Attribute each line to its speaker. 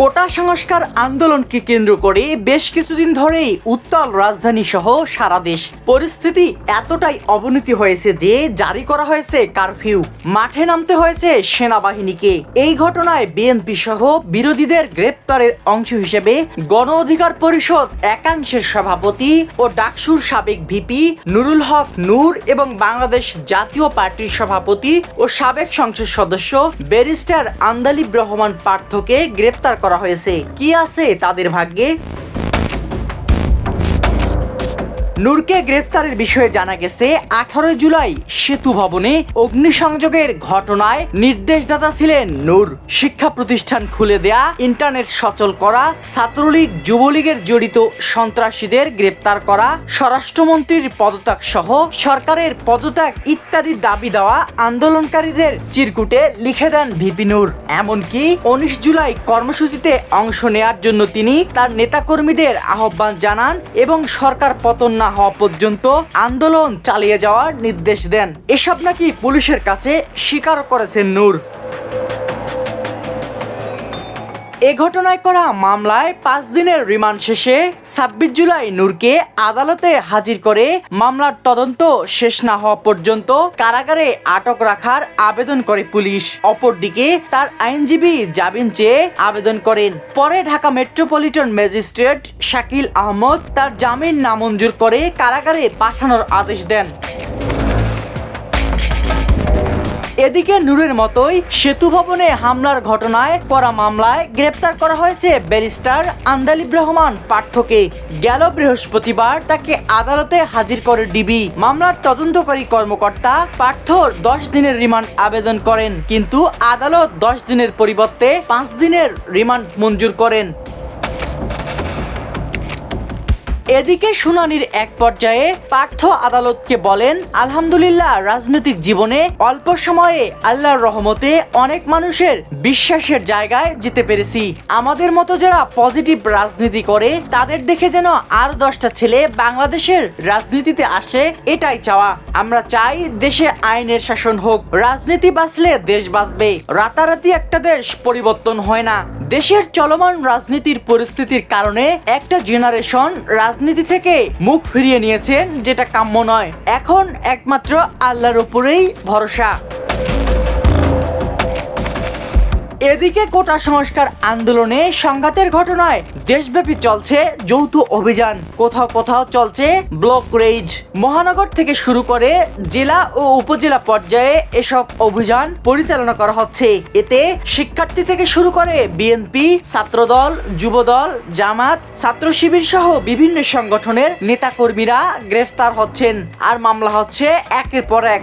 Speaker 1: কোটা সংস্কার আন্দোলনকে কেন্দ্র করে বেশ কিছুদিন ধরেই উত্তাল রাজধানী সহ সারা দেশ। পরিস্থিতি এতটাই অবনতি হয়েছে যে জারি করা হয়েছে কারফিউ। মাঠে নামতে হয়েছে সেনাবাহিনীকে। এই ঘটনায় বিএনপি সহ বিরোধীদের গ্রেপ্তারের অংশ হিসেবে গণ অধিকার পরিষদ একাংশের সভাপতি ও ডাকসুর সাবেক ভিপি নুরুল হক নূর এবং বাংলাদেশ জাতীয় পার্টির সভাপতি ও সাবেক সংসদ সদস্য ব্যারিস্টার আন্দালিব রহমান পার্থকে গ্রেপ্তার করা হয়েছে। কি আছে তাদের ভাগ্যে? নূরকে গ্রেপ্তারের বিষয়ে জানা গেছে, আঠারোই জুলাই সেতু ভবনে অগ্নিসংযোগের ঘটনায় নির্দেশদাতা ছিলেন নূর। শিক্ষা প্রতিষ্ঠান খুলে দেয়া, ইন্টারনেট সচল করা, ছাত্রলীগ, যুবলীগের জড়িত সন্ত্রাসীদের গ্রেপ্তার করা, স্বরাষ্ট্রমন্ত্রীর পদত্যাগ সহ সরকারের পদত্যাগ ইত্যাদি দাবি দেওয়া আন্দোলনকারীদের চিরকুটে লিখে দেন ভিপি নূর। এমনকি উনিশ জুলাই কর্মসূচিতে অংশ নেয়ার জন্য তিনি তার নেতাকর্মীদের আহ্বান জানান এবং সরকার পতন না হওয়া পর্যন্ত আন্দোলন চালিয়ে যাওয়ার নির্দেশ দেন। এসব নাকি পুলিশের কাছে স্বীকার করেছেন নূর। এ ঘটনায় করা মামলায় পাঁচ দিনের রিমান্ড শেষে ছাব্বিশ জুলাই নূরকে আদালতে হাজির করে মামলার তদন্ত শেষ না হওয়া পর্যন্ত কারাগারে আটক রাখার আবেদন করে পুলিশ। অপরদিকে তার আইনজীবী জামিন চেয়ে আবেদন করেন। পরে ঢাকা মেট্রোপলিটন ম্যাজিস্ট্রেট শাকিল আহমদ তার জামিন নামঞ্জুর করে কারাগারে পাঠানোর আদেশ দেন। এদিকে নূরের মতোই সেতু ভবনে হামলার ঘটনায় করা মামলায় গ্রেপ্তার করা হয়েছে ব্যারিস্টার আন্দালিব রহমান পার্থকে। গেল বৃহস্পতিবার তাকে আদালতে হাজির করে ডিবি। মামলার তদন্তকারী কর্মকর্তা পার্থর দশ দিনের রিমান্ড আবেদন করেন, কিন্তু আদালত দশ দিনের পরিবর্তে পাঁচ দিনের রিমান্ড মঞ্জুর করেন। এদিকে শুনানির এক পর্যায়ে পার্থ আদালতকে বলেন, আলহামদুলিল্লাহ, রাজনৈতিক জীবনে অল্প সময়ে আল্লাহর রহমতে অনেক মানুষের বিশ্বাসের জায়গায় যেতে পেরেছি। আমাদের মতো যারা পজিটিভ রাজনীতি করে, তাদের দেখে যেন আর দশটা ছেলে বাংলাদেশের রাজনীতিতে আসে, এটাই চাওয়া। আমরা চাই দেশে আইনের শাসন হোক। রাজনীতি বাঁচলে দেশ বাঁচবে। রাতারাতি একটা দেশ পরিবর্তন হয় না। দেশের চলমান রাজনীতির পরিস্থিতির কারণে একটা জেনারেশন রাজনীতি থেকে মুখ ফিরিয়ে নিয়েছেন, যেটা কাম্য নয়। এখন একমাত্র আল্লাহর উপরেই ভরসা। এদিকে কোটা সংস্কার আন্দোলনে সংঘাতের ঘটনায় দেশব্যাপী চলছে যৌথ অভিযান। কোথাও কোথাও চলছে ব্লক রেইজ মহানগর থেকে শুরু করে জেলা ও উপজেলা পর্যায়ে এসব অভিযান পরিচালনা করা হচ্ছে। এতে শিক্ষার্থী থেকে শুরু করে বিএনপি, ছাত্রদল, যুবদল, জামাত ছাত্র শিবির সহ বিভিন্ন সংগঠনের নেতাকর্মীরা গ্রেফতার হচ্ছেন। আর মামলা হচ্ছে একের পর এক।